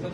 ਪੂਰਾ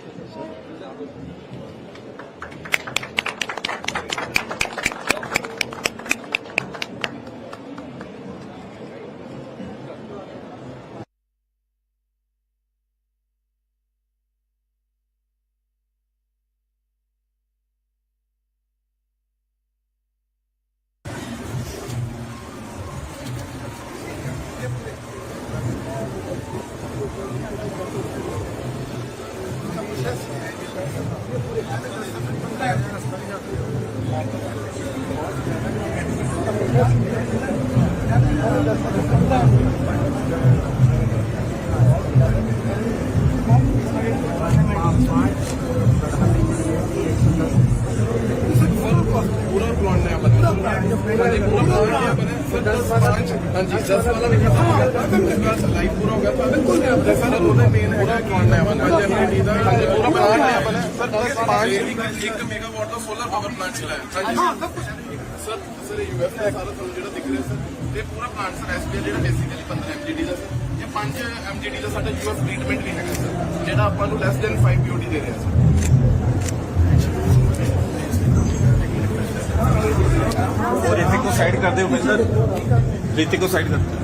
ਹਾਂਜੀ ਪੂਰਾ ਪਲਾਨ ਨੇ ਆਪਣਾ ਹਾਂਜੀ 10 ਵਾਲਾ ਵੀ ਖਤਮ ਲਾਈਵ ਪੂਰਾ ਹੋ ਗਿਆ ਤਾਂ ਬਿਲਕੁਲ ਨਹੀਂ ਆਪਣਾ ਸਰ ਉਹਦਾ ਮੇਨ ਹੈਗਾ ਪਲਾਨ ਹੈ ਆਪਣਾ ਪੰਜ ਐਮਡੀ ਦਾ ਹਾਂਜੀ ਪੂਰਾ ਪਲਾਨ ਹੈ ਆਪਣਾ ਸਰ 5 1 ਮੈਗਾਵਾਟ ਦਾ ਸੋਲਰ ਪਾਵਰ ਪਲਾਂਟ ਚਲਾਇਆ ਹਾਂਜੀ ਸਰ ਸਰ ਯੂਐਫ ਦਾ ਸਾਰਾ ਤੁਹਾਨੂੰ ਜਿਹੜਾ ਦਿਖ ਰਿਹਾ ਸਰ ਇਹ ਪੂਰਾ ਪਲਾਂਟ ਸਰ ਐਸਪੀਐਲ ਜਿਹੜਾ ਬੇਸਿਕਲੀ 15 ਐਮਜੀਡੀ ਦਾ ਸਰ ਇਹ 5 ਐਮਜੀਡੀ ਦਾ ਸਾਡਾ ਯੂਐਫ ਟ੍ਰੀਟਮੈਂਟ ਵੀ ਹੈਗਾ ਸਰ ਜਿਹੜਾ ਆਪਾਂ ਨੂੰ ਲੈਸ ਦੈਨ 5 ਪੀਓਡੀ ਦੇ ਰਿਹਾ ਸਰ ऋतिक को साइड कर दे सर ऋतिक को साइड कर दे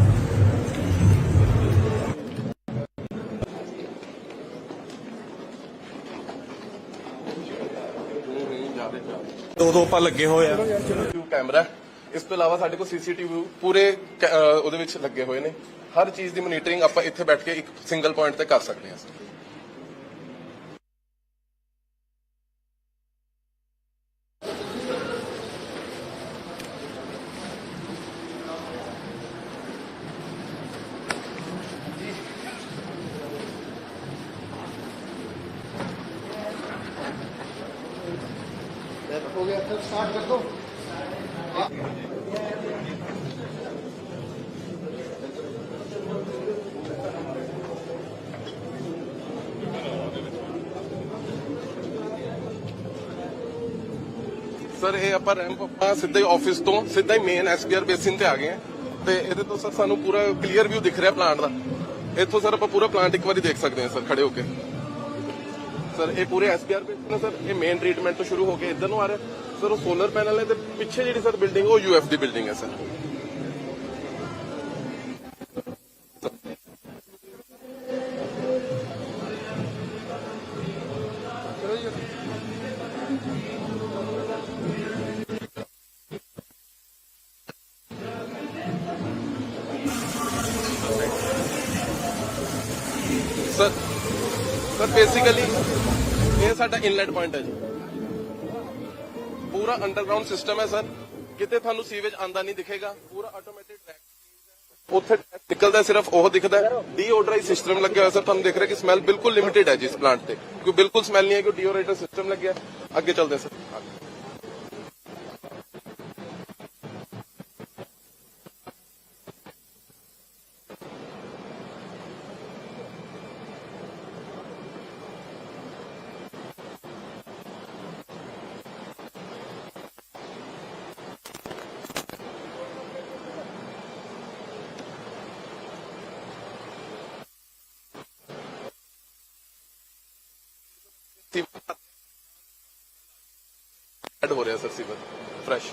ਦੋ ਦੋ ਪਾ ਲੱਗੇ ਹੋਏ ਆ ਸੀਸੀਟੀਵੀ ਕੈਮਰਾ ਇਸ ਤੋਂ ਇਲਾਵਾ ਸਾਡੇ ਕੋਲ ਸੀਸੀਟੀਵੀ ਪੂਰੇ ਕੈ- ਅਹ ਉਹਦੇ ਵਿੱਚ ਲੱਗੇ ਹੋਏ ਨੇ ਹਰ ਚੀਜ਼ ਦੀ ਮੋਨੀਟਰਿੰਗ ਆਪਾਂ ਇੱਥੇ ਬੈਠ ਕੇ ਇੱਕ ਸਿੰਗਲ ਪੁਆਇੰਟ ਤੇ ਕਰ ਸਕਦੇ ਹਾਂ ਆਪਾਂ ਰੈਂਪ ਆਪਾਂ ਸਿੱਧਾ ਹੀ ਆਫਿਸ ਤੋਂ, ਸਿੱਧਾ ਹੀ ਮੇਨ ਐਸਪੀਆਰ ਬੇਸਿਨ ਤੇ ਆ ਗਏ ਹਾਂ। ਤੇ ਇਹਦੇ ਤੋਂ ਸਰ ਸਾਨੂੰ ਪੂਰਾ ਕਲੀਅਰ ਵਿਊ ਦਿਖ ਰਿਹਾ ਪਲਾਂਟ ਦਾ। ਇੱਥੋਂ ਸਰ ਆਪਾਂ ਪੂਰਾ ਪਲਾਂਟ ਇੱਕ ਵਾਰੀ ਦੇਖ ਸਕਦੇ ਹਾਂ ਸਰ, ਖੜੇ ਹੋ ਕੇ। ਸਰ, ਇਹ ਪੂਰੇ ਐਸਪੀਆਰ ਬੇਸਿਨ ਹੈ ਸਰ, ਇਹ ਮੇਨ ਟ੍ਰੀਟਮੈਂਟ ਤੋਂ ਸ਼ੁਰੂ ਹੋ ਕੇ ਇੱਧਰ ਨੂੰ ਆ ਰਿਹਾ। ਸਰ, ਉਹ ਸੋਲਰ ਪੈਨਲ ਹੈ ਤੇ ਪਿੱਛੇ ਜਿਹੜੀ ਸਰ ਬਿਲਡਿੰਗ ਉਹ ਯੂਐਫ ਦੀ ਬਿਲਡਿੰਗ ਹੈ ਸਰ। ਇਹ ਪੁਆਇੰਟ ਹੈ ਜੀ। ਪੂਰਾ ਅੰਡਰਗਰਾਉਂਡ ਸਿਸਟਮ ਹੈ ਸਰ। ਕਿਤੇ ਤੁਹਾਨੂੰ ਸੀਵੇਜ ਆਂਦਾ ਨਹੀਂ ਦਿਖੇਗਾ। ਪੂਰਾ ਆਟੋਮੈਟਿਕ ਟਰੈਕ ਉੱਥੇ ਨਿਕਲਦਾ ਸਿਰਫ ਉਹ ਦਿਖਦਾ ਡੀਓਡਰਾਈਜ਼ ਸਿਸਟਮ ਲੱਗਿਆ ਹੋਇਆ ਸਰ। ਤੁਹਾਨੂੰ ਦੇਖ ਰਿਹਾ ਕਿ ਸਮੈਲ ਬਿਲਕੁਲ ਲਿਮਿਟਿਡ ਹੈ ਜੀ ਇਸ ਪਲਾਂਟ ਤੇ। ਕਿਉਂਕਿ ਬਿਲਕੁਲ ਸਮੈਲ ਨਹੀਂ ਹੈ ਕਿ ਡੀਓਰੇਟਰ ਸਿਸਟਮ ਲੱਗਿਆ ਅੱਗੇ ਚੱਲਦੇ ਸਰ। ਸਰ ਐਡ ਹੋ ਰਿਹਾ ਸਰ ਸੀਵਰ ਫਰੈਸ਼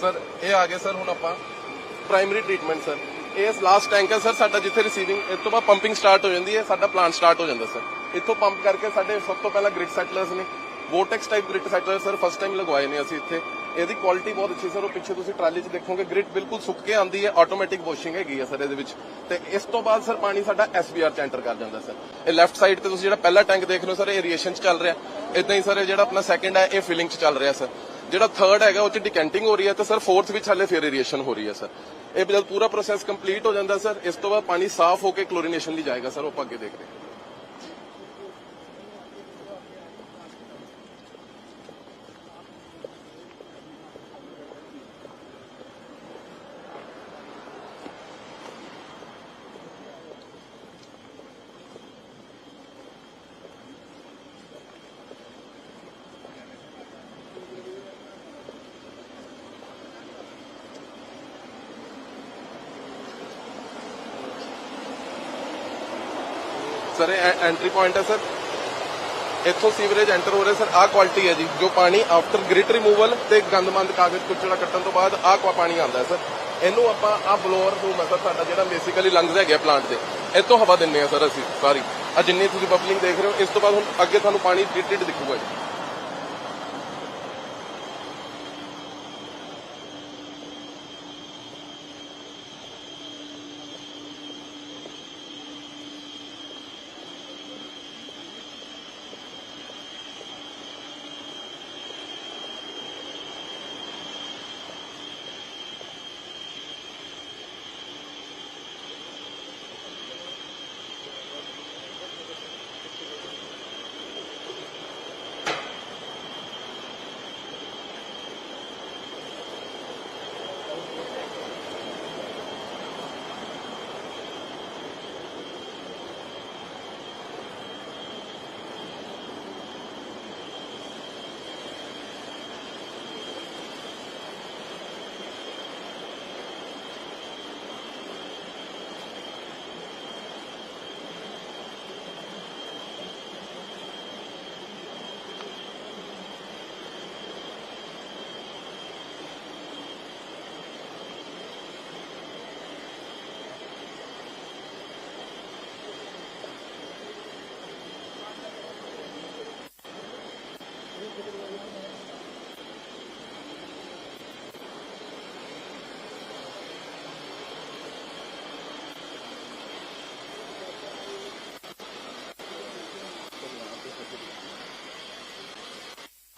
ਸਰ ਇਹ ਆ ਗਏ ਸਰ ਹੁਣ ਆਪਾਂ ਪ੍ਰਾਇਮਰੀ ਟ੍ਰੀਟਮੈਂਟ ਸਰ ਇਹ ਲਾਸਟ ਟੈਂਕ ਹੈ ਸਰ ਸਾਡਾ ਜਿੱਥੇ ਰਿਸੀਵਿੰਗ ਇਸ ਤੋਂ ਬਾਅਦ ਪੰਪਿੰਗ ਸਟਾਰਟ ਹੋ ਜਾਂਦੀ ਹੈ, ਸਾਡਾ ਪਲਾਂਟ ਸਟਾਰਟ ਹੋ ਜਾਂਦਾ ਸਰ ਇੱਥੋਂ ਪੰਪ ਕਰਕੇ ਸਾਡੇ ਸਭ ਤੋਂ ਪਹਿਲਾਂ ਗ੍ਰਿਡ ਸੈਟਲਰਸ ਨੇ vortex type grid settler sir first time ਲਗਵਾਏ ਨੇ ਅਸੀਂ ਇੱਥੇ। ਇਹਦੀ ਕੁਆਲਿਟੀ ਬਹੁਤ ਅੱਛੀ ਸਰ ਉਹ ਪਿੱਛੇ ਤੁਸੀਂ ਟਰਾਲੀ 'ਚ ਦੇਖੋਗੇ ਗ੍ਰਿਡ ਬਿਲਕੁਲ ਸੁੱਕ ਕੇ ਆਉਂਦੀ ਹੈ ਆਟੋਮੈਟਿਕ ਵਾਸ਼ਿੰਗ ਹੈਗੀ ਹੈ ਸਰ ਇਹਦੇ ਵਿੱਚ। ਤੇ ਇਸ ਤੋਂ ਬਾਅਦ ਸਰ ਪਾਣੀ ਸਾਡਾ ਐਸਬੀਆਰ 'ਚ ਐਂਟਰ ਕਰ ਜਾਂਦਾ ਸਰ ਇਹ ਲੈਫਟ ਸਾਈਡ ਤੇ ਤੁਸੀਂ ਜਿਹੜਾ ਪਹਿਲਾ ਟੈਂਕ ਦੇਖ ਲਓ ਸਰ ਇਹ ਏਰੀਏਸ਼ਨ 'ਚ ਚੱਲ ਰਿਹਾ। ਇਦਾਂ ਹੀ ਸਰ ਜਿਹੜਾ ਆਪਣਾ ਸੈਕੰਡ ਹੈ, ਇਹ ਫਿਲਿੰਗ 'ਚ ਚੱਲ ਰਿਹਾ ਸਰ ਜਿਹੜਾ ਥਰਡ ਹੈਗਾ, ਉਹ 'ਚ ਡਿਕੈਂਟਿੰਗ ਹੋ ਰਹੀ ਹੈ ਤੇ ਸਰ ਫੋਰਥ ਵਿੱਚ ਹਾਲੇ ਫੇਰ ਏਰੀਏਸ਼ਨ ਹੋ ਰਹੀ ਹੈ, ਸਰ। ਇਹ ਜਦ ਪੂਰਾ ਪ੍ਰੋਸੈਸ ਕੰਪਲੀਟ ਹੋ ਜਾਂਦਾ, ਸਰ, ਇਸ ਤੋਂ ਬਾਅਦ ਪਾਣੀ ਸਾਫ਼ ਹੋ ਕੇ ਕਲੋਰੀਨੇਸ਼ਨ ਲਈ ਜਾਏਗਾ, ਸਰ, ਉਹ ਆਪਾਂ ਅੱਗੇ ਦੇਖ ਰਹੇ ਹਾਂ। ਸਰ, ਇਹ ਐਂਟਰੀ ਪੁਆਇੰਟ ਹੈ ਸਰ। ਇੱਥੋਂ ਸੀਵਰੇਜ ਐਂਟਰ ਹੋ ਰਿਹਾ ਸਰ। ਆਹ ਕੁਆਲਿਟੀ ਹੈ ਜੀ, ਜੋ ਪਾਣੀ ਆਫਟਰ ਗ੍ਰਿਟ ਰਿਮੂਵਲ ਤੇ ਗੰਦਮੰਦ ਕਾਗਜ਼ ਕੁਚੜਾ ਕੱਟਣ ਤੋਂ ਬਾਅਦ ਆਹ ਕੋ ਪਾਣੀ ਆਉਂਦਾ ਹੈ ਸਰ। ਇਹਨੂੰ ਆਪਾਂ ਆਹ ਬਲੋਅਰ ਰੂਮ ਹੈ ਸਰ, ਸਾਡਾ ਜਿਹੜਾ ਬੇਸਿਕਲੀ ਲੰਗਸ ਹੈਗੇ ਪਲਾਂਟ ਦੇ। ਇੱਥੋਂ ਹਵਾ ਦਿੰਨੇ ਆ ਸਰ ਅਸੀਂ, ਸਾਰੀ। ਆ ਜਿੰਨੀ ਤੁਸੀਂ ਬਬਲਿੰਗ ਦੇਖ ਰਹੇ ਹੋ, ਇਸ ਤੋਂ ਬਾਅਦ ਹੁਣ ਅੱਗੇ ਤੁਹਾਨੂੰ ਪਾਣੀ ਟ੍ਰੀਟਡ ਦਿਖੂਗਾ ਜੀ।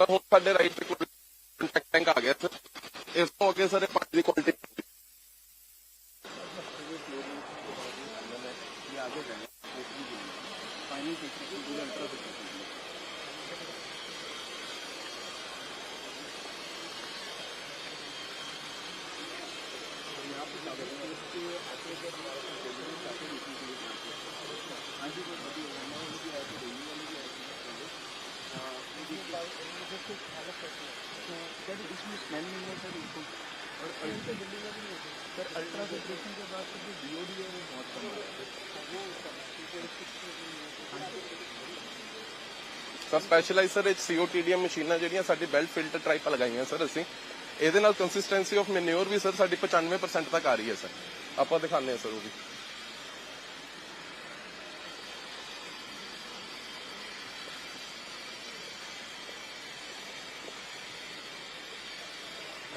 ਸਰ ਹੁਣ ਸਾਡੇ ਰਾਈਟ ਤੇ ਕੋਈ ਟੈਂਕ ਆ ਗਿਆ ਸਰ ਇਸ ਤੋਂ ਅੱਗੇ ਸਰ ਇਹ ਪਾਣੀ ਦੀ ਕੁਆਲਿਟੀ है सर अल्ट्रा सेपरेशन के बाद सर जो डीओडी है वो बहुत कम ਸਰ ਸਪੈਸ਼ਲਾਈਜ਼ ਸਰ ਇਹ ਸੀਓਟੀਡੀਐਮ ਮਸ਼ੀਨਾਂ ਜਿਹੜੀਆਂ ਸਾਡੀ ਬੈਲਟ ਫਿਲਟਰ ਟਾਈਪ ਲਗਾਈਆਂ ਸਰ ਅਸੀਂ ਇਹਦੇ ਨਾਲ ਕੰਸਿਸਟੈਂਸੀ ਆਫ ਮੈਨਿਓਰ ਵੀ ਸਰ ਸਾਡੀ 95% ਤੱਕ ਆ ਰਹੀ ਹੈ ਸਰ ਆਪਾਂ ਦਿਖਾਉਂਦੇ ਹਾਂ ਸਰ ਉਹ ਵੀ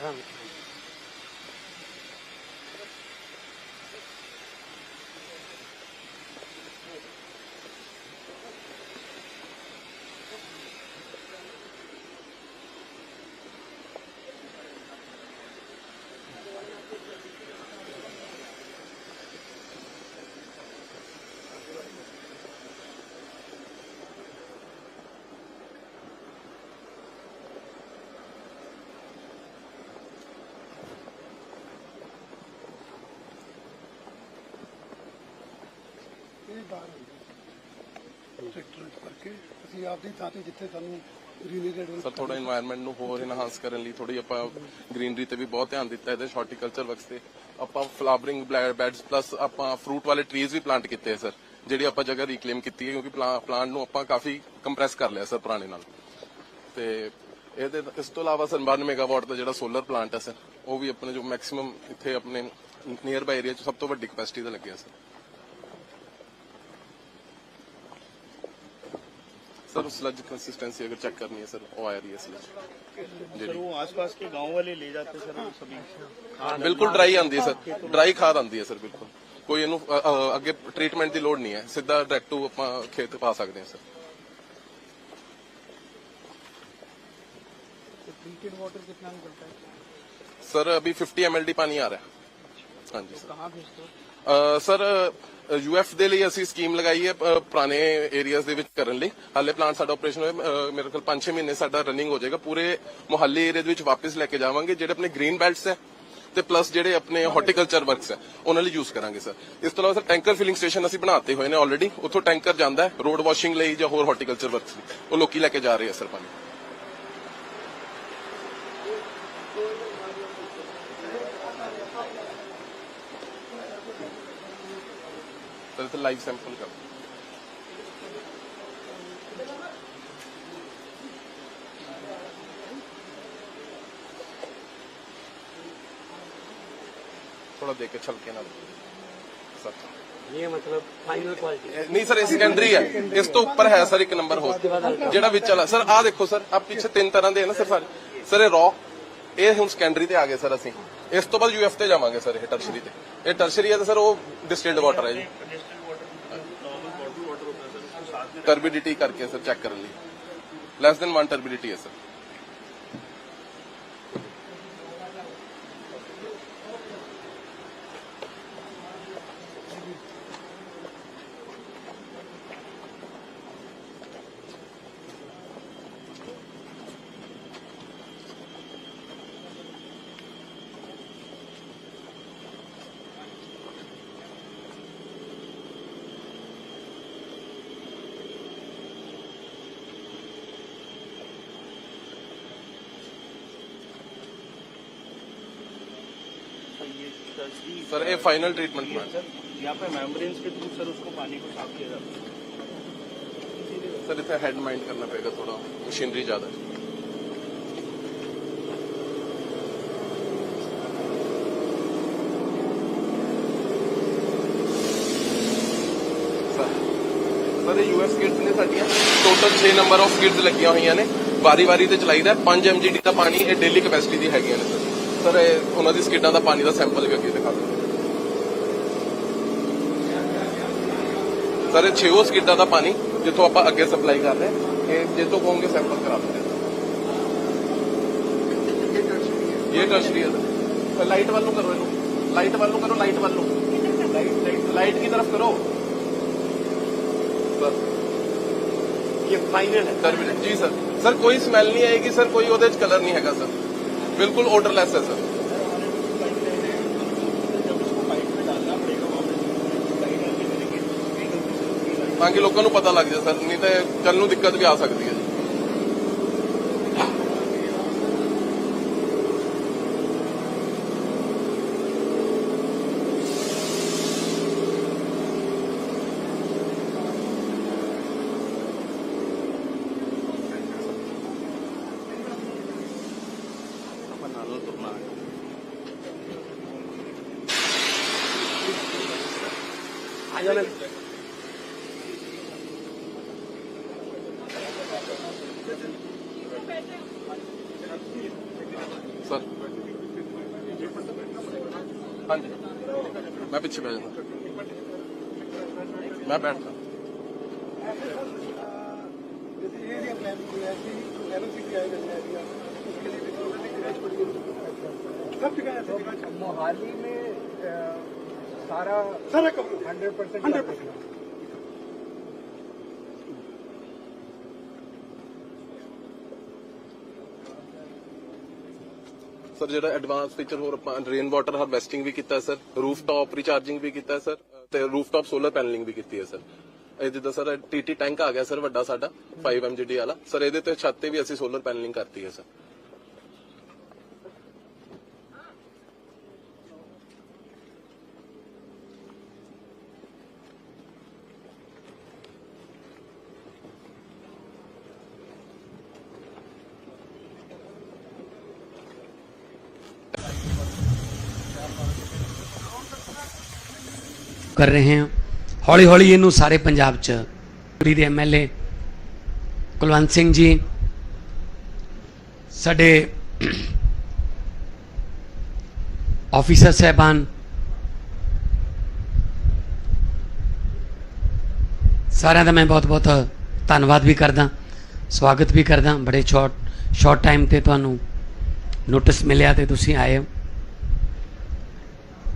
ਇਹ ਸਰ ਥੋੜਾ এনवायरमेंट ਨੂੰ ਹੋਰ ਇਨਹਾਂਸ ਕਰਨ ਲਈ ਥੋੜੀ ਆਪਾਂ ਗ੍ਰੀਨਰੀ ਤੇ ਵੀ ਬਹੁਤ ਧਿਆਨ ਦਿੱਤਾ ਇਹਦੇ ਹਾਰਟੀਕਲਚਰ ਵਰਕਸ ਆਪਾਂ ਫਲਾਵਰਿੰਗ ਬੈਡਸ ਪਲੱਸ ਆਪਾਂ ਫਰੂਟ ਵਾਲੇ ਟਰੀਜ਼ ਵੀ ਪਲਾਂਟ ਕੀਤੇ ਸਰ ਜਿਹੜੀ ਆਪਾਂ ਜਗ੍ਹਾ ਰੀਕਲੇਮ ਕੀਤੀ ਹੈ ਕਿਉਂਕਿ ਪਲਾਂਟ ਨੂੰ ਆਪਾਂ ਕਾਫੀ ਕੰਪਰੈਸ ਕਰ ਲਿਆ ਸਰ ਪੁਰਾਣੇ ਨਾਲ। ਤੇ ਇਹਦੇ ਇਸ ਤੋਂ ਇਲਾਵਾ ਸਰ 92 ਮੈਗਾਵਾਟ ਦਾ ਜਿਹੜਾ ਸੋਲਰ ਪਲਾਂਟ ਹੈ ਸਰ ਉਹ ਵੀ ਆਪਣੇ ਜੋ ਮੈਕਸਿਮਮ ਇੱਥੇ ਆਪਣੇ ਨੀਅਰ ਬਾਈ ਏਰੀਆ ਚ ਸਭ ਤੋਂ ਵੱਡੀ ਕਪੈਸਿਟੀ ਦਾ ਲੱਗਿਆ ਸਰ। सर स्लज कंसिस्टेंसी अगर चेक करनी है सर वो आ रही है स्लज सर वो आसपास के गांव वाले ले जाते सर वो सभी ਬਿਲਕੁਲ ਡਰਾਈ ਆਂਦੀ ਹੈ ਸਰ ਡਰਾਈ ਖਾਦ ਆਂਦੀ ਹੈ ਸਰ ਬਿਲਕੁਲ ਕੋਈ ਇਹਨੂੰ ਅ, ਅ, ਅੱਗੇ ਟ੍ਰੀਟਮੈਂਟ ਦੀ ਲੋੜ ਨਹੀਂ ਹੈ ਸਿੱਧਾ ਡਾਇਰੈਕਟ ਟੂ ਆਪਾਂ ਖੇਤ ਪਾ ਸਕਦੇ ਹਾਂ ਸਰ ट्रीटेड वाटर कितना निकलता है सर अभी 50 एम पानी आ रहा है ਹਾਂਜੀ ਸਰ ਯੂ ਐਫ ਦੇ ਲਈ ਅਸੀਂ ਸਕੀਮ ਲਗਾਈ ਹੈ ਪੁਰਾਣੇ ਏਰੀਆਜ਼ ਦੇ ਵਿੱਚ ਕਰਨ ਲਈ। ਹਾਲੇ ਪਲਾਂਟ ਸਾਡਾ ਆਪਰੇਸ਼ਨ ਹੋਏ ਮੇਰੇ ਕੋਲ 5-6 ਮਹੀਨੇ ਸਾਡਾ ਰਨਿੰਗ ਹੋ ਜਾਏਗਾ। ਪੂਰੇ ਮੁਹੱਲੇ ਏਰੀਆ ਦੇ ਵਿੱਚ ਵਾਪਸ ਲੈ ਕੇ ਜਾਵਾਂਗੇ ਜਿਹੜੇ ਆਪਣੇ ਗ੍ਰੀਨ ਬੈਲਟਸ ਹੈ ਤੇ ਪਲੱਸ ਜਿਹੜੇ ਆਪਣੇ ਹਾਰਟੀਕਲਚਰ ਵਰਕਸ ਹੈ ਉਹਨਾਂ ਲਈ ਯੂਜ਼ ਕਰਾਂਗੇ ਸਰ ਇਸ ਤੋਂ ਇਲਾਵਾ ਸਰ ਟੈਂਕਰ ਫਿਲਿੰਗ ਸਟੇਸ਼ਨ ਅਸੀਂ ਬਣਾਤੇ ਹੋਏ ਨੇ ਆਲਰੇਡੀ ਉੱਥੋਂ ਟੈਂਕਰ ਜਾਂਦਾ ਹੈ ਰੋਡ ਵਾਸ਼ਿੰਗ ਲਈ ਜਾਂ ਹੋਰ ਹਾਰਟੀਕਲਚਰ ਵਰਕਸ ਲਈ। ਉਹ ਲੋਕੀ ਲੈ ਕੇ ਜਾ ਰਹੇ ਆ ਸਰ ਪਾਣੀ। ਤਾਂ ਇੱਥੇ ਲਾਈਵ ਸੈਂਪਲ ਕਰ ਥੋੜਾ ਦੇਖ ਕੇ ਛਲਕੇ ਨਾਲ। ਇਹ ਮਤਲਬ ਫਾਈਨਲ ਕੁਆਲਿਟੀ ਨਹੀਂ ਸਰ ਇਹ ਸੈਕੰਡਰੀ ਹੈ। ਇਸ ਤੋਂ ਉੱਪਰ ਹੈ ਸਰ ਇੱਕ ਨੰਬਰ ਹੋਰ। ਜਿਹੜਾ ਵਿੱਚ ਵਾਲਾ ਸਰ ਆਹ ਦੇਖੋ ਸਰ ਆ ਪਿੱਛੇ ਤਿੰਨ ਤਰ੍ਹਾਂ ਦੇ ਹੈ ਸਰ ਸਰ ਇਹ ਰੌ ਇਹ ਹੁਣ ਸੈਕੰਡਰੀ ਤੇ ਆ ਗਏ ਸਰ ਅਸੀਂ। ਇਸ ਤੋਂ ਬਾਅਦ ਯੂਐਫ ਤੇ ਜਾਵਾਂਗੇ ਸਰ ਇਹ ਟਰਸ਼ਰੀ ਤੇ। ਇਹ ਟਰਸ਼ਰੀ ਹੈ ਤੇ ਸਰ ਉਹ ਡਿਸਟਿਲਡ ਵਾਟਰ ਹੈ ਜੀ। ਟਰਬਿਡਿਟੀ ਕਰਕੇ ਸਰ ਚੈੱਕ ਕਰਨ ਲਈ। ਲੈਸ ਦੈਨ 1 ਟਰਬਿਡਿਟੀ ਹੈ ਸਰ ये तस्वीर ਸਰ ਇਹ ਫਾਈਨਲ ਟ੍ਰੀਟਮੈਂਟ ਪਲਾਨ सर यहाँ पे मेम्ब्रेन्स के थ्रू सर उसको पानी को साफ किया जाता है ਸਰ ਇੱਥੇ ਹੈਡ ਮਾਈਂਡ ਕਰਨਾ ਪਏਗਾ ਥੋੜਾ ਮਸ਼ੀਨਰੀ ਜ਼ਿਆਦਾ ਹੈ ਸਰ ਸਰ ਇਹ ਯੂਐਸ ਕਿਡਸ ਨੇ ਸਾਡੀਆਂ ਟੋਟਲ 6 ਨੰਬਰ ਆਫ ਕਿਡਸ ਲੱਗੀਆਂ ਹੋਈਆਂ ਨੇ ਵਾਰੀ-ਵਾਰੀ ਤੇ ਚਲਾਈਦਾ 5 mgd ਦਾ ਪਾਣੀ ਇਹ ਡੇਲੀ ਕੈਪੈਸਿਟੀ ਦੀ ਹੈਗੀਆਂ ਨੇ ਸਰ ਸਰ ਇਹ ਉਹਨਾਂ ਦੀ ਸਕਿਡਾਂ ਦਾ ਪਾਣੀ ਦਾ ਸੈਂਪਲ ਵੀ ਅੱਗੇ ਦਿਖਾ ਦਿੰਦੇ ਸਰ ਇਹ 6 ਸਕਿਡਾਂ ਦਾ ਪਾਣੀ ਜਿੱਥੋਂ ਆਪਾਂ ਅੱਗੇ ਸਪਲਾਈ ਕਰ ਰਹੇ ਹਾਂ ਇਹ ਜੇ ਤੋਂ ਕਹੋਗੇ ਸੈਂਪਲ ਕਰਾ ਦਿੰਦੇ ਇਹ ਟਰਸ਼ਰੀ ਹੈ ਸਰ ਲਾਈਟ ਵੱਲੋਂ ਕਰੋ ਇਹਨੂੰ ਲਾਈਟ ਵੱਲੋਂ ਕਰੋ ਲਾਈਟ ਵੱਲੋਂ ਲਾਈਟ ਲਾਈਟ ਲਾਈਟ की तरफ करो बस ये फाइनल है सर जी सर सर कोई स्मेल नहीं आएगी सर कोई ਉਹਦੇ ਚ ਕਲਰ ਨਹੀਂ ਹੈਗਾ ਸਰ ਬਿਲਕੁਲ ਆਰਡਰਲੈਸ ਹੈ ਸਰ जब उसको पाइप में डालना पड़ेगा वहाँ पे लाइट आके मिलेगी कई गलती से उसकी लाइट ਤਾਂ ਕਿ ਲੋਕਾਂ ਨੂੰ ਪਤਾ ਲੱਗ ਜਾਏ ਸਰ ਨਹੀਂ ਤੇ ਕੱਲ ਨੂੰ ਦਿੱਕਤ ਵੀ ਆ ਸਕਦੀ ਹੈ ਜੀ ਹਾਂਜੀ ਮੈਂ ਪਿੱਛੇ ਬੈਠ ਜਾਂਦਾ ਮੈਂ ਬੈਠਦਾ जैसे ये एरिया प्लान किया है कि लेवल सिटी आएगा एरिया उसके लिए भी सब जगह ऐसे दिखा मोहाली में अ, सारा सारा cover hundred percent hundred percent sir, ਜਿਹੜਾ ਐਡਵਾਂਸ ਫੀਚਰ ਹੋਰ ਆਪਾਂ ਰੇਨ ਵਾਟਰ ਹਾਰਵੈਸਟਿੰਗ ਵੀ ਕੀਤਾ ਸਰ। ਰੂਫ ਟਾਪ ਰੀਚਾਰਜਿੰਗ ਵੀ ਕੀਤਾ ਸਰ। ਤੇ ਰੂਫ ਟਾਪ ਸੋਲਰ ਪੈਨਲਿੰਗ ਵੀ ਕੀਤੀ ਹੈ, ਸਰ। ਇਹ ਜਿੱਦਾਂ, ਸਰ ਟੀਟੀ ਟੈਂਕ ਆ ਗਿਆ, ਸਰ, ਵੱਡਾ ਸਾਡਾ 5 ਐਮਜੀਡੀ ਵਾਲਾ। ਸਰ, ਇਹਦੇ ਤੇ ਛੱਤ ਤੇ ਵੀ ਅਸੀਂ ਸੋਲਰ ਪੈਨਲਿੰਗ ਕਰਤੀ ਹੈ, ਸਰ। ਕਰ ਰਹੇ ਹਾਂ। ਹੌਲੀ ਹੌਲੀ ਇਹਨੂੰ ਸਾਰੇ ਪੰਜਾਬ 'ਚ ਪੂਰੀ ਦੇ ਐਮਐਲਏ ਕੁਲਵੰਤ ਸਿੰਘ ਜੀ, ਸਾਡੇ ਆਫੀਸਰ ਸਹਿਬਾਨ, ਸਾਰਿਆਂ ਦਾ ਮੈਂ ਬਹੁਤ ਬਹੁਤ ਧੰਨਵਾਦ ਵੀ ਕਰਦਾ, ਸਵਾਗਤ ਵੀ ਕਰਦਾ। ਬੜੇ ਸ਼ਾਰਟ ਸ਼ਾਰਟ ਟਾਈਮ ਤੇ ਤੁਹਾਨੂੰ ਨੋਟਿਸ ਮਿਲਿਆ ਤੇ ਤੁਸੀਂ ਆਏ ਹੋ।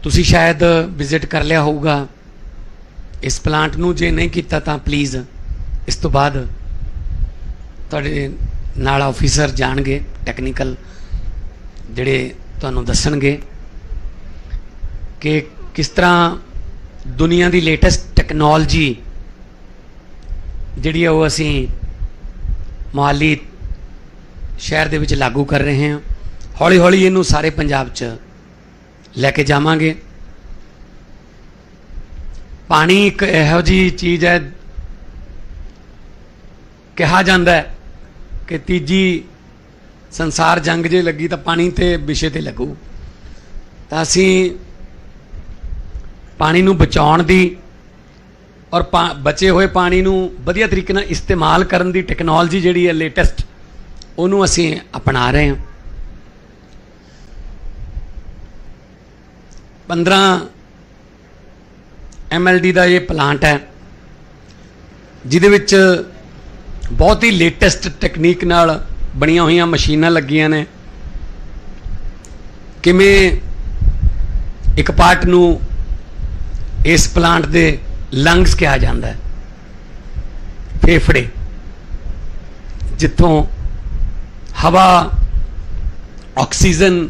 ਤੁਸੀਂ ਸ਼ਾਇਦ ਵਿਜ਼ਿਟ ਕਰ ਲਿਆ ਹੋਊਗਾ। ਇਸ ਪਲਾਂਟ ਨੂੰ ਜੇ ਨਹੀਂ ਕੀਤਾ ਤਾਂ ਪਲੀਜ਼ ਇਸ ਤੋਂ ਬਾਅਦ ਤੁਹਾਡੇ ਨਾਲ ਆਫੀਸਰ ਜਾਣਗੇ ਟੈਕਨੀਕਲ ਜਿਹੜੇ ਤੁਹਾਨੂੰ ਦੱਸਣਗੇ ਕਿ ਕਿਸ ਤਰ੍ਹਾਂ ਦੁਨੀਆ ਦੀ ਲੇਟੈਸਟ ਟੈਕਨੋਲੋਜੀ ਜਿਹੜੀ ਹੈ ਉਹ ਅਸੀਂ ਮੋਹਾਲੀ ਸ਼ਹਿਰ ਦੇ ਵਿੱਚ ਲਾਗੂ ਕਰ ਰਹੇ ਹਾਂ। ਹੌਲੀ ਹੌਲੀ ਇਹਨੂੰ ਸਾਰੇ ਪੰਜਾਬ 'ਚ ਲੈ ਕੇ ਜਾਵਾਂਗੇ। ਪਾਣੀ ਇੱਕ ਇਹੋ ਜੀ ਚੀਜ਼ ਹੈ ਕਿਹਾ ਜਾਂਦਾ ਹੈ ਕਿ ਤੀਜੀ ਸੰਸਾਰ ਜੰਗ ਜੇ ਲੱਗੀ ਤਾਂ ਪਾਣੀ ਤੇ ਵਿਸ਼ੇ ਤੇ ਲੱਗੂ। ਤਾਂ ਅਸੀਂ ਪਾਣੀ ਨੂੰ ਬਚਾਉਣ ਦੀ ਔਰ ਪਾ- ਬਚੇ ਹੋਏ ਪਾਣੀ ਨੂੰ ਵਧੀਆ ਤਰੀਕੇ ਨਾਲ ਇਸਤੇਮਾਲ ਕਰਨ ਦੀ ਟੈਕਨੋਲੋਜੀ ਜਿਹੜੀ ਹੈ ਲੇਟੈਸਟ ਉਹਨੂੰ ਅਸੀਂ ਅਪਣਾ ਰਹੇ ਹਾਂ। 15 ਐਮਐਲਡੀ ਦਾ ਇਹ ਪਲਾਂਟ ਹੈ, ਜਿਹਦੇ ਵਿੱਚ ਬਹੁਤ ਹੀ ਲੇਟੈਸਟ ਟੈਕਨੀਕ ਨਾਲ ਬਣੀਆਂ ਹੋਈਆਂ ਮਸ਼ੀਨਾਂ ਲੱਗੀਆਂ ਨੇ। ਕਿਵੇਂ ਇੱਕ ਪਾਰਟ ਨੂੰ ਇਸ ਪਲਾਂਟ ਦੇ ਲੰਗਸ ਕਿਹਾ ਜਾਂਦਾ ਹੈ, ਫੇਫੜੇ, ਜਿੱਥੋਂ ਹਵਾ ਆਕਸੀਜਨ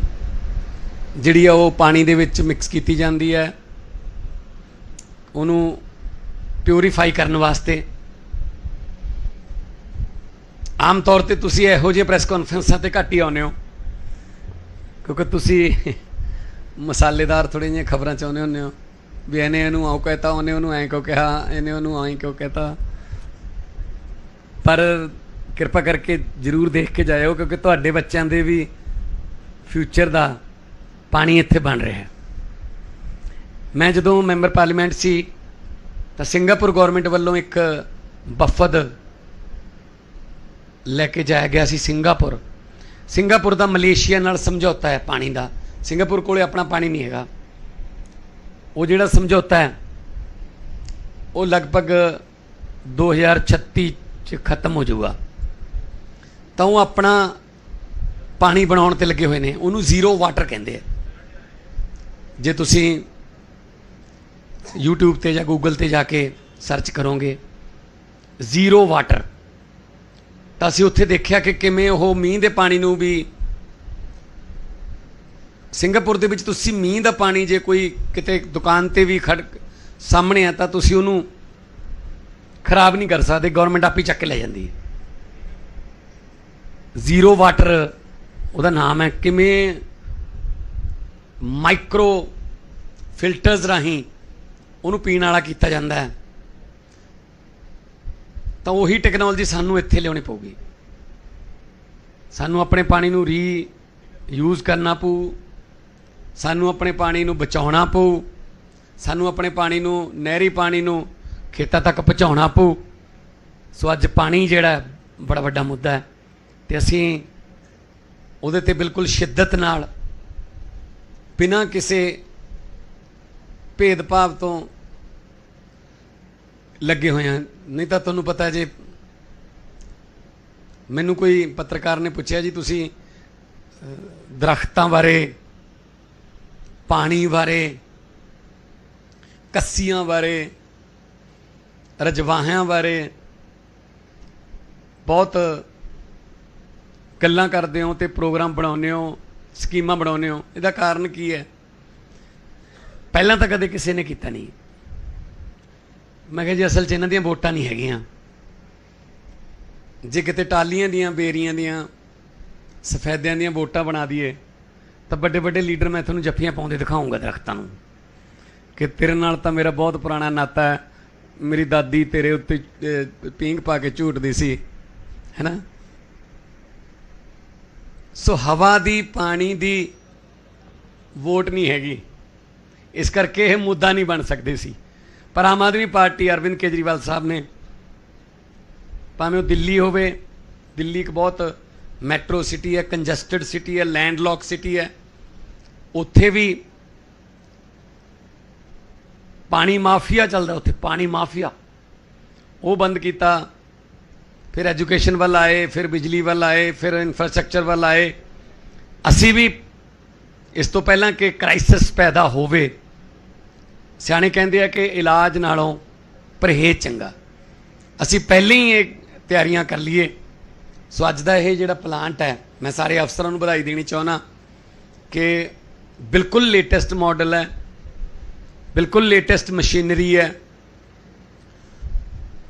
ਜਿਹੜੀ ਆ ਉਹ ਪਾਣੀ ਦੇ ਵਿੱਚ ਮਿਕਸ ਕੀਤੀ ਜਾਂਦੀ ਹੈ। ਉਹਨੂੰ ਪਿਊਰੀਫਾਈ ਕਰਨ ਵਾਸਤੇ। ਆਮ ਤੌਰ ਤੇ ਤੁਸੀਂ ਇਹੋ ਜਿਹੇ ਪ੍ਰੈਸ ਕਾਨਫਰੰਸਾਂ ਤੇ ਘੱਟ ਹੀ ਆਉਂਦੇ ਹੋ। ਕਿਉਂਕਿ ਤੁਸੀਂ ਮਸਾਲੇਦਾਰ ਥੋੜ੍ਹੀਆਂ ਜਿਹੀਆਂ ਖਬਰਾਂ ਚਾਹੁੰਦੇ ਹੁੰਦੇ ਹੋ। ਵੀ ਇਹਨੇ ਇਹਨੂੰ ਆਉ ਕਹਤਾ, ਉਹਨੇ ਉਹਨੂੰ ਐਂ ਕਿਉਂ ਕਿਹਾ, ਇਹਨੇ ਉਹਨੂੰ ਐਂ ਕਿਉਂ ਕਹਤਾ। ਪਰ ਕਿਰਪਾ ਕਰਕੇ ਜਰੂਰ ਦੇਖ ਕੇ ਜਾਇਓ, ਕਿਉਂਕਿ ਤੁਹਾਡੇ ਬੱਚਿਆਂ ਦੇ ਵੀ ਫਿਊਚਰ ਦਾ ਪਾਣੀ ਇੱਥੇ ਬਣ ਰਿਹਾ ਹੈ। ਮੈਂ ਜਦੋਂ ਮੈਂਬਰ ਪਾਰਲੀਮੈਂਟ ਸੀ, ਤਾਂ ਸਿੰਗਾਪੁਰ ਗਵਰਨਮੈਂਟ ਵੱਲੋਂ ਇੱਕ ਵਫਦ ਲੈ ਕੇ ਜਾਇਆ ਗਿਆ ਸੀ ਸਿੰਗਾਪੁਰ। ਸਿੰਗਾਪੁਰ ਦਾ ਮਲੇਸ਼ੀਆ ਨਾਲ ਸਮਝੌਤਾ ਹੈ ਪਾਣੀ ਦਾ। ਸਿੰਗਾਪੁਰ ਕੋਲੇ ਆਪਣਾ ਪਾਣੀ ਨਹੀਂ ਹੈਗਾ। ਉਹ ਜਿਹੜਾ ਸਮਝੌਤਾ ਹੈ, ਉਹ ਲਗਭਗ 2036 ਚ ਖਤਮ ਹੋ ਜਾਊਗਾ। ਤਾਂ ਉਹ ਆਪਣਾ ਪਾਣੀ ਬਣਾਉਣ ਤੇ ਲੱਗੇ ਹੋਏ ਨੇ। ਉਹਨੂੰ ਜ਼ੀਰੋ ਵਾਟਰ ਕਹਿੰਦੇ ਆ। ਜੇ ਤੁਸੀਂ YouTube ਤੇ ਜਾਂ Google ਤੇ ਜਾ ਕੇ ਸਰਚ ਕਰੋਗੇ ਜ਼ੀਰੋ ਵਾਟਰ ਤਾਂ ਅਸੀਂ ਉੱਥੇ ਦੇਖਿਆ ਕਿ ਕਿਵੇਂ ਉਹ ਮੀਂਹ ਦੇ ਪਾਣੀ ਨੂੰ ਵੀ ਸਿੰਗਾਪੁਰ ਦੇ ਵਿੱਚ ਤੁਸੀਂ ਮੀਂਹ ਦਾ ਪਾਣੀ ਜੇ ਕੋਈ ਕਿਤੇ ਦੁਕਾਨ ਤੇ ਵੀ ਖੜ ਸਾਹਮਣੇ ਆ ਤਾਂ ਤੁਸੀਂ ਉਹਨੂੰ ਖਰਾਬ ਨਹੀਂ ਕਰ ਸਕਦੇ ਗਵਰਨਮੈਂਟ ਆਪੇ ਚੱਕ ਕੇ ਲੈ ਜਾਂਦੀ ਹੈ। ਜ਼ੀਰੋ ਵਾਟਰ ਉਹਦਾ ਨਾਮ ਹੈ ਕਿਵੇਂ ਮਾਈਕਰੋ ਫਿਲਟਰਸ ਰਾਹੀਂ ਉਹਨੂੰ ਪੀਣ ਵਾਲਾ ਕੀਤਾ ਜਾਂਦਾ ਹੈ। ਤਾਂ ਉਹੀ ਟੈਕਨੋਲੋਜੀ ਸਾਨੂੰ ਇੱਥੇ ਲਿਆਉਣੀ ਪਊਗੀ। ਸਾਨੂੰ ਆਪਣੇ ਪਾਣੀ ਨੂੰ ਰੀ ਯੂਜ਼ ਕਰਨਾ ਪਊ। ਸਾਨੂੰ ਆਪਣੇ ਪਾਣੀ ਨੂੰ ਬਚਾਉਣਾ ਪਊ। ਸਾਨੂੰ ਆਪਣੇ ਪਾਣੀ ਨੂੰ, ਨਹਿਰੀ ਪਾਣੀ ਨੂੰ ਖੇਤਾਂ ਤੱਕ ਪਹੁੰਚਾਉਣਾ ਪਊ। ਸੋ ਅੱਜ ਪਾਣੀ ਜਿਹੜਾ ਬੜਾ ਵੱਡਾ ਮੁੱਦਾ ਹੈ। ਤੇ ਅਸੀਂ ਉਹਦੇ ਤੇ ਬਿਲਕੁਲ ਸ਼ਿੱਦਤ ਨਾਲ ਬਿਨਾਂ ਕਿਸੇ ਭੇਦਭਾਵ ਤੋਂ ਲੱਗੇ ਹੋਏ ਹਾਂ। ਨਹੀਂ ਤਾਂ ਤੁਹਾਨੂੰ ਪਤਾ ਜੇ ਮੈਨੂੰ ਕੋਈ ਪੱਤਰਕਾਰ ਨੇ ਪੁੱਛਿਆ ਜੀ ਤੁਸੀਂ ਅਹ, ਦਰਖਤਾਂ ਬਾਰੇ ਪਾਣੀ ਬਾਰੇ ਕੱਸੀਆਂ ਬਾਰੇ ਰਜਵਾਹਿਆਂ ਬਾਰੇ ਬਹੁਤ ਗੱਲਾਂ ਕਰਦੇ ਹੋ ਤੇ ਪ੍ਰੋਗਰਾਮ ਬਣਾਉਂਦੇ ਹੋ ਸਕੀਮਾਂ ਬਣਾਉਂਦੇ ਹੋ। ਇਹਦਾ ਕਾਰਨ ਕੀ ਹੈ? ਪਹਿਲਾਂ ਤਾਂ ਕਦੇ ਕਿਸੇ ਨੇ ਕੀਤਾ ਨਹੀਂ। ਮੈਂ ਕਿਹਾ ਜੀ ਅਸਲ 'ਚ ਇਹਨਾਂ ਦੀਆਂ ਵੋਟਾਂ ਨਹੀਂ ਹੈਗੀਆਂ। ਜੇ ਕਿਤੇ ਟਾਲੀਆਂ ਦੀਆਂ ਬੇਰੀਆਂ ਦੀਆਂ ਸਫੈਦਿਆਂ ਦੀਆਂ ਵੋਟਾਂ ਬਣਾ ਦਈਏ ਤਾਂ ਵੱਡੇ ਵੱਡੇ ਲੀਡਰ ਮੈਂ ਤੁਹਾਨੂੰ ਜੱਫੀਆਂ ਪਾਉਂਦੇ ਦਿਖਾਉਂਗਾ ਦਰਖਤਾਂ ਨੂੰ ਕਿ ਤੇਰੇ ਨਾਲ ਤਾਂ ਮੇਰਾ ਬਹੁਤ ਪੁਰਾਣਾ ਨਾਤਾ ਹੈ। ਮੇਰੀ ਦਾਦੀ ਤੇਰੇ ਉੱਤੇ ਅਹ, ਪੀਂਘ ਪਾ ਕੇ ਝੂਟਦੀ ਸੀ ਹੈਨਾ ਸੋ ਹਵਾ ਦੀ ਪਾਣੀ ਦੀ ਵੋਟ ਨਹੀਂ ਹੈਗੀ। ਇਸ ਕਰਕੇ ਇਹ ਮੁੱਦਾ ਨਹੀਂ ਬਣ ਸਕਦੇ ਸੀ। ਪਰ ਆਮ ਆਦਮੀ ਪਾਰਟੀ ਅਰਵਿੰਦ ਕੇਜਰੀਵਾਲ ਸਾਹਿਬ ਨੇ, ਭਾਵੇਂ ਉਹ ਦਿੱਲੀ ਹੋਵੇ, ਦਿੱਲੀ ਇੱਕ ਬਹੁਤ ਮੈਟਰੋ ਸਿਟੀ ਹੈ, ਕੰਜਸਟਡ ਸਿਟੀ ਹੈ, ਲੈਂਡਲੌਕ ਸਿਟੀ ਹੈ, ਉੱਥੇ ਵੀ ਪਾਣੀ ਮਾਫੀਆ ਚੱਲਦਾ ਉੱਥੇ, ਪਾਣੀ ਮਾਫੀਆ। ਉਹ ਬੰਦ ਕੀਤਾ, ਫਿਰ ਐਜੂਕੇਸ਼ਨ ਵੱਲ ਆਏ, ਫਿਰ ਬਿਜਲੀ ਵੱਲ ਆਏ, ਫਿਰ ਇਨਫਰਾਸਟ੍ਰਕਚਰ ਵੱਲ ਆਏ। ਅਸੀਂ ਵੀ ਇਸ ਤੋਂ ਪਹਿਲਾਂ ਕਿ ਕ੍ਰਾਈਸਿਸ ਪੈਦਾ ਹੋਵੇ ਸਿਆਣੇ ਕਹਿੰਦੇ ਆ ਕਿ ਇਲਾਜ ਨਾਲੋਂ ਪਰਹੇਜ਼ ਚੰਗਾ। ਅਸੀਂ ਪਹਿਲਾਂ ਹੀ ਇਹ ਤਿਆਰੀਆਂ ਕਰ ਲਈਏ। ਸੋ ਅੱਜ ਦਾ ਇਹ ਜਿਹੜਾ ਪਲਾਂਟ ਹੈ, ਮੈਂ ਸਾਰੇ ਅਫਸਰਾਂ ਨੂੰ ਵਧਾਈ ਦੇਣੀ ਚਾਹੁੰਦਾ ਕਿ ਬਿਲਕੁਲ ਲੇਟੈਸਟ ਮਾਡਲ ਹੈ, ਬਿਲਕੁਲ ਲੇਟੈਸਟ ਮਸ਼ੀਨਰੀ ਹੈ।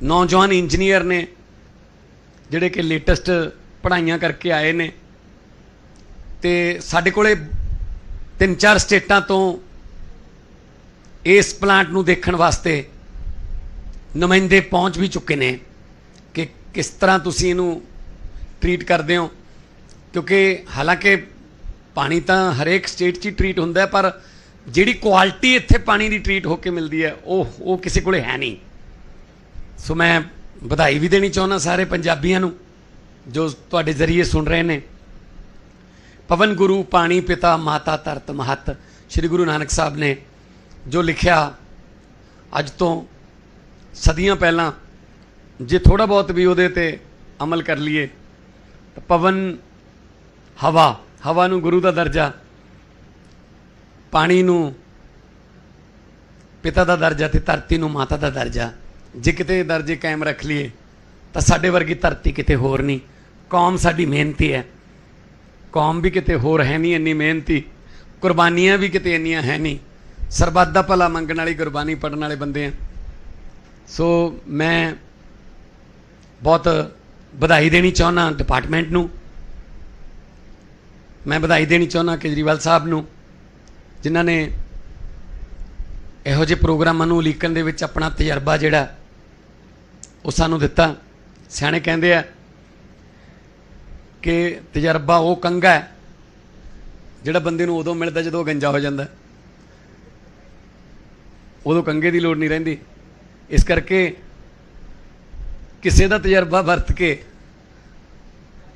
ਨੌਜਵਾਨ ਇੰਜੀਨੀਅਰ ਨੇ ਜਿਹੜੇ ਕਿ ਲੇਟੈਸਟ ਪੜ੍ਹਾਈਆਂ ਕਰਕੇ ਆਏ ਨੇ। ਤੇ ਸਾਡੇ ਕੋਲੇ ਤਿੰਨ ਚਾਰ ਸਟੇਟਾਂ ਤੋਂ ਇਸ ਪਲਾਂਟ ਨੂੰ ਦੇਖਣ ਵਾਸਤੇ ਨੁਮਾਇੰਦੇ ਪਹੁੰਚ ਵੀ ਚੁੱਕੇ ਨੇ ਕਿ ਕਿਸ ਤਰ੍ਹਾਂ ਤੁਸੀਂ ਇਹਨੂੰ ਟ੍ਰੀਟ ਕਰਦੇ ਹੋ। ਕਿਉਂਕਿ ਹਾਲਾਂਕਿ ਪਾਣੀ ਤਾਂ ਹਰੇਕ ਸਟੇਟ 'ਚ ਹੀ ਟ੍ਰੀਟ ਹੁੰਦਾ ਪਰ ਜਿਹੜੀ ਕੁਆਲਿਟੀ ਇੱਥੇ ਪਾਣੀ ਦੀ ਟ੍ਰੀਟ ਹੋ ਕੇ ਮਿਲਦੀ ਹੈ, ਉਹ ਉਹ ਕਿਸੇ ਕੋਲੇ ਹੈ ਨਹੀਂ। ਸੋ ਮੈਂ ਵਧਾਈ ਵੀ ਦੇਣੀ ਚਾਹੁੰਦਾ ਸਾਰੇ ਪੰਜਾਬੀਆਂ ਨੂੰ, ਜੋ ਤੁਹਾਡੇ ਜ਼ਰੀਏ ਸੁਣ ਰਹੇ ਨੇ। ਪਵਨ ਗੁਰੂ, ਪਾਣੀ ਪਿਤਾ, ਮਾਤਾ ਧਰਤ ਮਹਤ, ਸ੍ਰੀ ਗੁਰੂ ਨਾਨਕ ਸਾਹਿਬ ਨੇ ਜੋ ਲਿਖਿਆ ਅੱਜ ਤੋਂ ਸਦੀਆਂ ਪਹਿਲਾਂ, ਜੇ ਥੋੜਾ ਬਹੁਤ ਵੀ ਉਹਦੇ ਤੇ ਅਮਲ ਕਰ ਲਈਏ, ਤਾਂ ਪਵਨ ਹਵਾ ਹਵਾ ਨੂੰ ਗੁਰੂ ਦਾ ਦਰਜਾ, ਪਾਣੀ ਨੂੰ ਪਿਤਾ ਦਾ ਦਰਜਾ ਤੇ ਧਰਤੀ ਨੂੰ ਮਾਤਾ ਦਾ ਦਰਜਾ, ਜੇ ਕਿਤੇ ਦਰਜੇ ਕਾਇਮ ਰੱਖ ਲਈਏ, ਤਾਂ ਸਾਡੇ ਵਰਗੀ ਧਰਤੀ ਕਿਤੇ ਹੋਰ ਨਹੀਂ। ਕੌਮ ਸਾਡੀ ਮਿਹਨਤੀ ਹੈ। ਕੌਮ ਵੀ ਕਿਤੇ ਹੋਰ ਹੈ ਨਹੀਂ ਇੰਨੀ ਮਿਹਨਤੀ। ਕੁਰਬਾਨੀਆਂ ਵੀ ਕਿਤੇ ਇੰਨੀਆਂ ਹੈ ਨਹੀਂ। ਸਰਬੱਤ ਦਾ ਭਲਾ ਮੰਗਣ ਵਾਲੀ, ਗੁਰਬਾਣੀ ਪੜਨ ਵਾਲੇ ਬੰਦੇ ਆ। ਸੋ ਮੈਂ ਬਹੁਤ ਵਧਾਈ ਦੇਣੀ ਚਾਹੁੰਦਾ ਡਿਪਾਰਟਮੈਂਟ ਨੂੰ। ਮੈਂ ਵਧਾਈ ਦੇਣੀ ਚਾਹੁੰਦਾ ਕੇਜਰੀਵਾਲ ਸਾਹਿਬ ਨੂੰ, ਜਿਨ੍ਹਾਂ ਨੇ ਇਹੋ ਜਿਹੇ ਪ੍ਰੋਗਰਾਮਾਂ ਨੂੰ ਉਲੀਕਣ ਦੇ ਵਿੱਚ ਆਪਣਾ ਤਜਰਬਾ ਜਿਹੜਾ ਉਹ ਸਾਨੂੰ ਦਿੱਤਾ। ਸਿਆਣੇ ਕਹਿੰਦੇ ਆ ਕਿ ਤਜਰਬਾ ਉਹ ਕੰਗਾ ਹੈ ਜਿਹੜਾ ਬੰਦੇ ਨੂੰ ਉਦੋਂ ਮਿਲਦਾ ਜਦੋਂ ਗੰਜਾ ਹੋ ਜਾਂਦਾ। ਉਦੋਂ ਕੰਗੇ ਦੀ ਲੋੜ ਨਹੀਂ ਰਹਿੰਦੀ। ਇਸ ਕਰਕੇ ਕਿਸੇ ਦਾ ਤਜਰਬਾ ਵਰਤ ਕੇ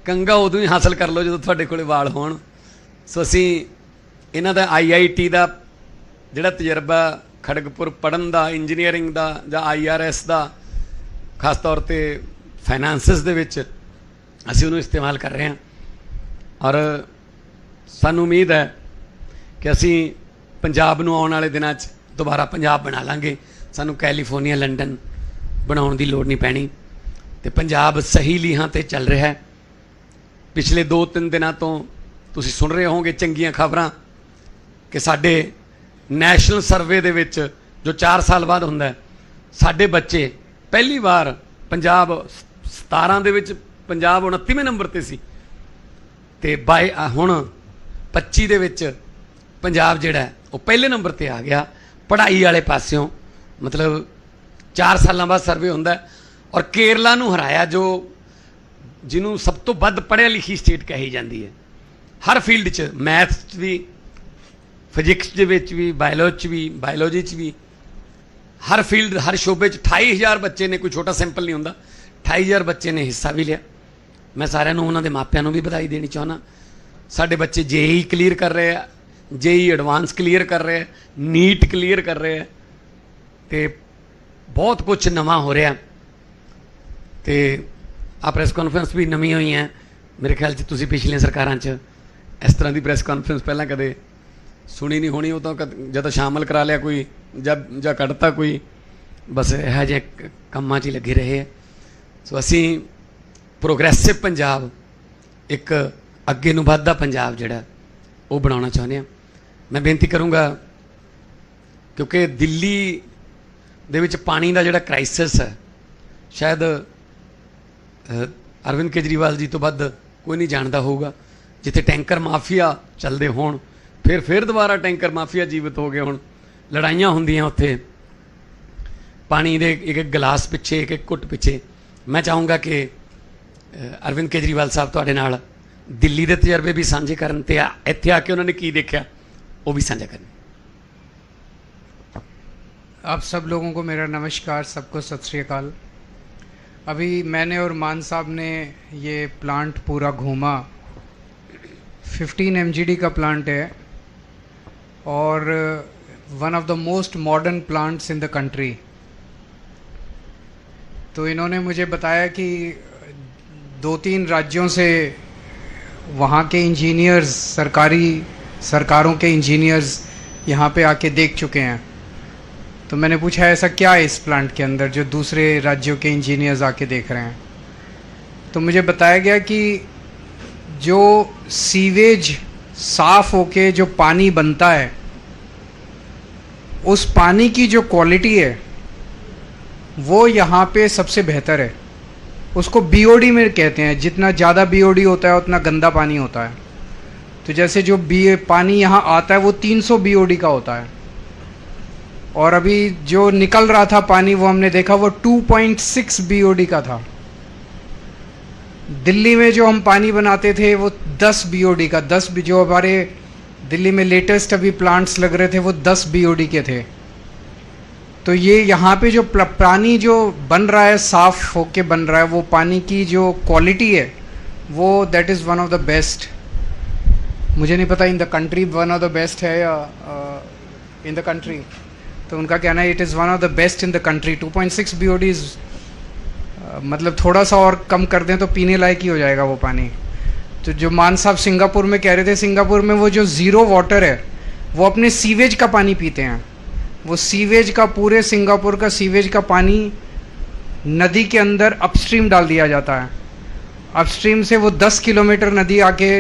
ਕੰਗਾ ਉਦੋਂ ਹੀ ਹਾਸਲ ਕਰ ਲਓ ਜਦੋਂ ਤੁਹਾਡੇ ਕੋਲੇ ਵਾਲ ਹੋਣ। ਸੋ ਅਸੀਂ ਇਹਨਾਂ ਦਾ ਆਈਆਈਟੀ ਦਾ ਜਿਹੜਾ ਤਜਰਬਾ ਖੜਗਪੁਰ ਪੜਨ ਦਾ, ਇੰਜੀਨੀਅਰਿੰਗ ਦਾ ਜਾਂ ਆਈਆਰਐਸ ਦਾ, ਖਾਸ ਤੌਰ ਤੇ ਫਾਈਨਾਂਸਿਸ ਦੇ ਵਿੱਚ ਅਸੀਂ ਉਹਨੂੰ ਇਸਤੇਮਾਲ ਕਰ ਰਹੇ ਹਾਂ। ਔਰ ਸਾਨੂੰ ਉਮੀਦ ਹੈ ਕਿ ਅਸੀਂ ਪੰਜਾਬ ਨੂੰ ਆਉਣ ਵਾਲੇ ਦਿਨਾਂ 'ਚ ਦੁਬਾਰਾ ਪੰਜਾਬ ਬਣਾ ਲਾਂਗੇ। ਸਾਨੂੰ ਕੈਲੀਫੋਰਨੀਆ, ਲੰਡਨ ਬਣਾਉਣ ਦੀ ਲੋੜ ਨਹੀਂ ਪੈਣੀ। ਤੇ ਪੰਜਾਬ ਸਹੀ ਲੀਹਾਂ ਤੇ ਚੱਲ ਰਿਹਾ ਹੈ। ਪਿਛਲੇ 2-3 ਦਿਨਾਂ ਤੋਂ ਤੁਸੀਂ ਸੁਣ ਰਹੇ ਹੋਵੋਗੇ ਚੰਗੀਆਂ ਖਬਰਾਂ ਕਿ ਸਾਡੇ ਨੈਸ਼ਨਲ ਸਰਵੇ ਦੇ ਵਿੱਚ ਜੋ 4 ਸਾਲ ਬਾਅਦ ਹੁੰਦਾ ਸਾਡੇ ਬੱਚੇ ਪਹਿਲੀ ਵਾਰ ਪੰਜਾਬ 17 ਦੇ ਵਿੱਚ ਪੰਜਾਬ 29ਵੇਂ ਨੰਬਰ ਤੇ ਸੀ। ਤੇ ਬਾਈ ਹੁਣ 25 ਦੇ ਵਿੱਚ ਪੰਜਾਬ ਜਿਹੜਾ ਉਹ ਪਹਿਲੇ ਨੰਬਰ ਤੇ ਆ ਗਿਆ। ਪੜ੍ਹਾਈ ਵਾਲੇ ਪਾਸਿਓਂ, ਮਤਲਬ 4 ਸਾਲਾਂ ਬਾਅਦ ਸਰਵੇ ਹੁੰਦਾ ਔਰ ਕੇਰਲਾ ਨੂੰ ਹਰਾਇਆ ਜੋ ਜਿਹਨੂੰ ਸਭ ਤੋਂ ਵੱਧ ਪੜ੍ਹਿਆ ਲਿਖੀ ਸਟੇਟ ਕਹੀ ਜਾਂਦੀ ਹੈ। ਹਰ ਫੀਲਡ 'ਚ ਮੈਥ 'ਚ ਵੀ ਫਿਜ਼ਿਕਸ ਦੇ ਵਿੱਚ ਵੀ ਬਾਇਓਲੋਜੀ 'ਚ ਵੀ ਬਾਇਓਲੋਜੀ 'ਚ ਵੀ, ਹਰ ਫੀਲਡ ਹਰ ਸ਼ੋਬੇ 'ਚ 28000 ਬੱਚੇ ਨੇ, ਕੋਈ ਛੋਟਾ ਸੈਂਪਲ ਨਹੀਂ ਹੁੰਦਾ 28000 ਬੱਚੇ ਨੇ ਹਿੱਸਾ ਵੀ ਲਿਆ। ਮੈਂ ਸਾਰਿਆਂ ਨੂੰ ਉਹਨਾਂ ਦੇ ਮਾਪਿਆਂ ਨੂੰ ਵੀ ਵਧਾਈ ਦੇਣੀ ਚਾਹੁੰਦਾ। ਸਾਡੇ ਬੱਚੇ ਜੇਈ ਕਲੀਅਰ ਕਰ ਰਹੇ ਆ। ਜੇਈ ਐਡਵਾਂਸ ਕਲੀਅਰ ਕਰ ਰਹੇ ਨੀਟ ਕਲੀਅਰ ਕਰ ਰਹੇ ਆ ਤੇ ਬਹੁਤ ਕੁਝ ਨਵਾਂ ਹੋ ਰਿਹਾ ਤੇ ਆ ਪ੍ਰੈਸ ਕਾਨਫਰੰਸ ਵੀ ਨਵੀਂ ਹੋਈ ਹੈ। ਮੇਰੇ ਖਿਆਲ 'ਚ ਤੁਸੀਂ ਪਿਛਲੀਆਂ ਸਰਕਾਰਾਂ 'ਚ ਇਸ ਤਰ੍ਹਾਂ ਦੀ ਪ੍ਰੈਸ ਕਾਨਫਰੰਸ ਪਹਿਲਾਂ ਕਦੇ ਸੁਣੀ ਨਹੀਂ ਹੋਣੀ, ਉਹ ਤਾਂ ਕਦ- ਜਦੋਂ ਸ਼ਾਮਲ ਕਰਾ ਲਿਆ ਕੋਈ ਜਦ ਜਾਂ ਕੱਢਤਾ ਕੋਈ। ਬਸ ਇਹੋ ਜਿਹੇ ਕੰਮਾਂ 'ਚ ਹੀ ਲੱਗੇ ਰਹੇ ਹੈ। ਸੋ ਅਸੀਂ ਪ੍ਰੋਗਰੈਸਿਵ ਪੰਜਾਬ, ਇੱਕ ਅੱਗੇ ਨੂੰ ਵੱਧਦਾ ਪੰਜਾਬ ਜਿਹੜਾ, ਉਹ ਬਣਾਉਣਾ ਚਾਹੁੰਦੇ ਹਾਂ। ਮੈਂ ਬੇਨਤੀ ਕਰੂੰਗਾ, ਕਿਉਂਕਿ ਦਿੱਲੀ ਦੇ ਵਿੱਚ ਪਾਣੀ ਦਾ ਜਿਹੜਾ ਕ੍ਰਾਈਸਿਸ ਹੈ, ਸ਼ਾਇਦ ਅਰਵਿੰਦ ਕੇਜਰੀਵਾਲ ਜੀ ਤੋਂ ਵੱਧ ਕੋਈ ਨਹੀਂ ਜਾਣਦਾ ਹੋਊਗਾ। ਜਿੱਥੇ ਟੈਂਕਰ ਮਾਫੀਆ ਚੱਲਦੇ ਹੋਣ, ਫਿਰ ਫਿਰ ਦੁਬਾਰਾ ਟੈਂਕਰ ਮਾਫੀਆ ਜੀਵਿਤ ਹੋ ਗਏ ਹੁਣ, ਲੜਾਈਆਂ ਹੁੰਦੀਆਂ ਉੱਥੇ। ਪਾਣੀ ਦੇ ਇੱਕ ਇੱਕ ਗਲਾਸ ਪਿੱਛੇ, ਇੱਕ ਇੱਕ ਘੁੱਟ ਪਿੱਛੇ। ਮੈਂ ਚਾਹੂੰਗਾ ਕਿ ਅਰਵਿੰਦ ਕੇਜਰੀਵਾਲ ਸਾਹਿਬ ਤੁਹਾਡੇ ਨਾਲ ਦਿੱਲੀ ਦੇ ਤਜਰਬੇ ਵੀ ਸਾਂਝੇ ਕਰਨ ਤੇ ਆ- ਇੱਥੇ ਆ ਕੇ ਉਹਨਾਂ ਨੇ ਕੀ ਦੇਖਿਆ? वो भी साझा करें आप सब लोगों को मेरा नमस्कार, सबको सत श्रीकाल अभी मैंने और मान साहब ने ये प्लांट पूरा घूमा। 15 एमजीडी का प्लांट है और one of the most modern plants in the country तो इन्होंने मुझे बताया कि दो तीन राज्यों से वहाँ के इंजीनियर्स सरकारी सरकारों के इंजीनियर्स यहाँ पे आके देख चुके हैं। तो मैंने पूछा, ऐसा क्या है इस प्लांट के अंदर जो दूसरे राज्यों के इंजीनियर्स आके देख रहे हैं? तो मुझे बताया गया कि जो सीवेज साफ़ होके जो पानी बनता है, उस पानी की जो क्वालिटी है, वो यहाँ पे सबसे बेहतर है। उसको बीओडी में कहते हैं। जितना ज़्यादा बीओडी होता है, उतना गंदा पानी होता है। तो जैसे जो बी, पानी यहाँ आता है, वो 300 बीओडी का होता है। और अभी जो निकल रहा था पानी, वो हमने देखा, वो 2.6 बीओडी का था। दिल्ली में जो हम पानी बनाते थे, वो 10 बीओडी का 10 भी जो हमारे दिल्ली में लेटेस्ट अभी प्लांट्स लग रहे थे, वो 10 बीओडी के थे। तो ये यहाँ पे जो पानी जो बन रहा है, साफ़ होके बन रहा है, वो पानी की जो क्वालिटी है, वो that is one of the best मुझे नहीं पता in the country one of the best है या इन द कंट्री तो उनका कहना है it is one of the best in the country 2.6 point six B मतलब थोड़ा सा और कम कर दें तो पीने लायक ही हो जाएगा वो पानी. तो जो मान साहब सिंगापुर में कह रहे थे, सिंगापुर में वो जो ज़ीरो वाटर है, वो अपने सीवेज का पानी पीते हैं. वो सीवेज का, पूरे सिंगापुर का सीवेज का पानी नदी के अंदर अपस्ट्रीम डाल दिया जाता है. अपस्ट्रीम से वो 10 किलोमीटर नदी आके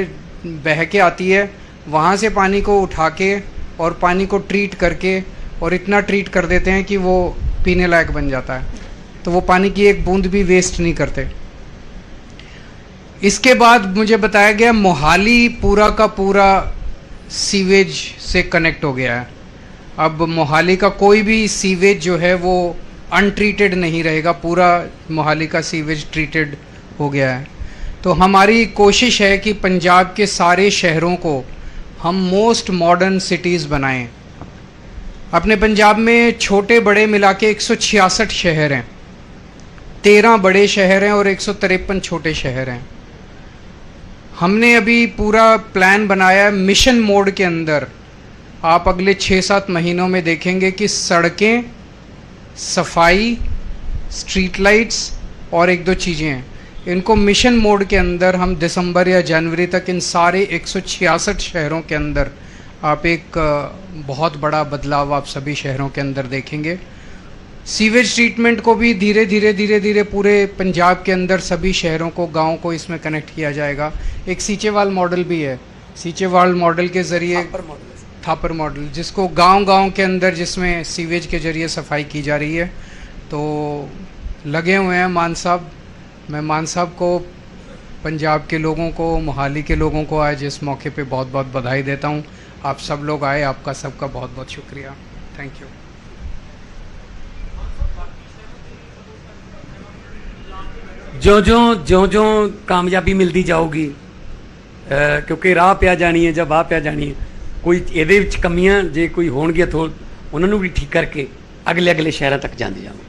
बह के आती है, वहाँ से पानी को उठा के और पानी को ट्रीट करके और इतना ट्रीट कर देते हैं कि वो पीने लायक बन जाता है। तो वो पानी की एक बूंद भी वेस्ट नहीं करते। इसके बाद मुझे बताया गया मोहाली पूरा का पूरा सीवेज से कनेक्ट हो गया है। अब मोहाली का कोई भी सीवेज जो है वो अनट्रीटेड नहीं रहेगा, पूरा मोहाली का सीवेज ट्रीटेड हो गया है। तो हमारी कोशिश है कि पंजाब के सारे शहरों को हम मोस्ट मॉडर्न सिटीज़ बनाएँ। अपने पंजाब में छोटे बड़े मिला के एक सौ छियासठ शहर हैं। तेरह बड़े शहर हैं और एक सौ तिरपन छोटे शहर हैं। हमने अभी पूरा प्लान बनाया है मिशन मोड के अंदर। आप अगले छः सात महीनों में देखेंगे कि सड़कें, सफ़ाई, स्ट्रीट लाइट्स और एक दो चीज़ें हैं। इनको मिशन मोड के अंदर हम दिसंबर या जनवरी तक इन सारे एक सौ छियासठ शहरों के अंदर आप एक बहुत बड़ा बदलाव आप सभी शहरों के अंदर देखेंगे। सीवेज ट्रीटमेंट को भी धीरे धीरे धीरे धीरे पूरे पंजाब के अंदर सभी शहरों को गाँव को इसमें कनेक्ट किया जाएगा। एक सीचेवाल मॉडल भी है। सीचेवाल मॉडल के ज़रिए थापर मॉडल जिसको गाँव गाँव के अंदर जिसमें सीवेज के ज़रिए सफ़ाई की जा रही है। तो लगे हुए हैं मान साहब मैं मान साहब को पंजाब के लोगों को मोहाली के लोगों को आज इस मौके पे बहुत बहुत बधाई देता हूँ आप सब लोग आए आपका सबका बहुत बहुत शुक्रिया थैंक यू ਜਿਉਂ-ਜਿਉਂ ਜਿਉਂ-ਜਿਉਂ ਕਾਮਯਾਬੀ ਮਿਲਦੀ ਜਾਊਗੀ ਅਹ ਕਿਉਂਕਿ ਰਾਹ ਪਿਆ ਜਾਣੀ ਹੈ ਜਾਂ ਵਾਹ ਪਿਆ ਜਾਣੀ ਹੈ ਕੋਈ ਇਹਦੇ ਵਿੱਚ ਕਮੀਆਂ ਜੇ ਕੋਈ ਹੋਣਗੀਆਂ ਥੋ ਉਹਨਾਂ ਨੂੰ ਵੀ ਠੀਕ ਕਰਕੇ ਅਗਲੇ ਅਗਲੇ ਸ਼ਹਿਰਾਂ ਤੱਕ ਜਾਂਦੇ ਜਾਵਾਂਗੇ